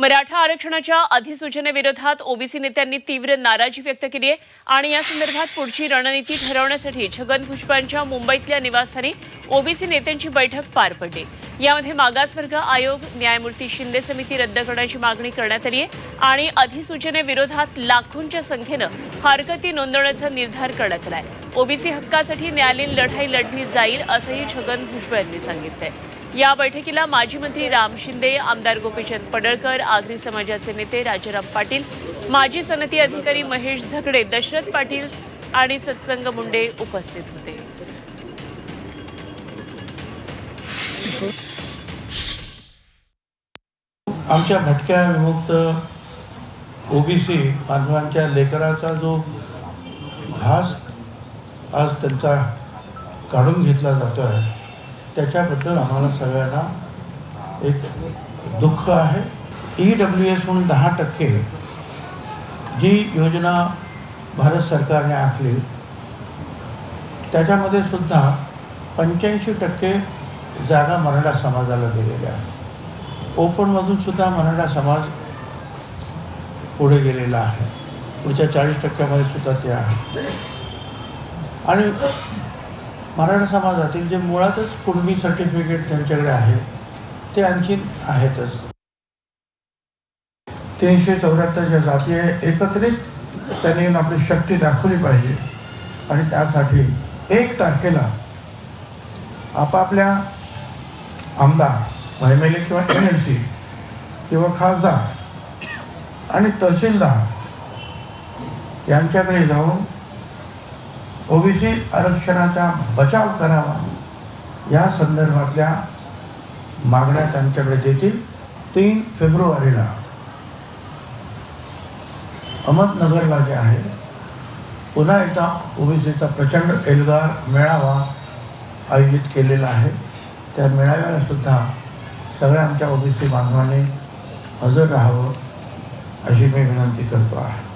मराठा आरक्षणाच्या अधिसूचनेविरोधात ओबीसी नेत्यांनी तीव्र नाराजी व्यक्त केली आहे. आणि या संदर्भात पुढची रणनीती ठरवण्यासाठी छगन भुजबळांच्या मुंबईतल्या निवासस्थानी ओबीसी नेत्यांची बैठक पार पडली. यामध्ये मागासवर्ग आयोग न्यायमूर्ती शिंदे समिती रद्द करण्याची मागणी करण्यात आली आहे आणि अधिसूचनेविरोधात लाखोंच्या संख्येनं हरकती नोंदवण्याचा निर्धार करण्यात आलाय. ओबीसी हक्कासाठी न्यायालयीन लढाई लढली जाईल असंही छगन भुजबळ यांनी आहे या बैठकीला माजी मंत्री राम शिंदे आमदार गोपीचंद पडळकर आगरी समाजाचे नेते राजाराम पाटील माजी सनदी अधिकारी महेश झगडे दशरथ पाटील आणि सत्संग मुंडे उपस्थित होते. आमच्या भटक्या विमुक्त ओबीसी बांधवांच्या लेकराचा जो घास आज त्यांचा काढून घेतला जातो आहे त्याच्याबद्दल आम्हाला सगळ्यांना एक दुःख आहे. ई डब्ल्यू एस म्हणून दहा टक्के जी योजना भारत सरकारने आखली त्याच्यामध्ये सुद्धा पंच्याऐंशी टक्के जागा मराठा समाजाला दिलेल्या आहेत. ओपनमधून सुद्धा मराठा समाज पुढे गेलेला आहे. पुढच्या चाळीस टक्क्यामध्ये सुद्धा ते आहे आणि मराठा समाजातील जे मुळातच कुणबी सर्टिफिकेट त्यांच्याकडे आहे ते आणखीन आहेतच. तीनशे चौऱ्याहत्तरच्या जाती आहे. एकत्रित त्यांनी आपली शक्ती दाखवली पाहिजे. आणि त्यासाठी एक तारखेला आपापल्या आमदार एम एल ए किंवा एम एल सी किंवा खासदार आणि तहसीलदार यांच्याकडे जाऊन ओबीसी आरक्षणाचा बचाव करावा. या संदर्भातल्या मागण्या त्यांच्याकडे देतील तीन फेब्रुवारीला. अहमदनगरला जे आहे पुन्हा एकदा ओबीसीचा प्रचंड एल्गार मेळावा आयोजित केलेला आहे. त्या मेळाव्याला सुद्धा सगळ्या आमच्या ओबीसी बांधवांनी हजर राहावं अशी मी विनंती करतो आहे.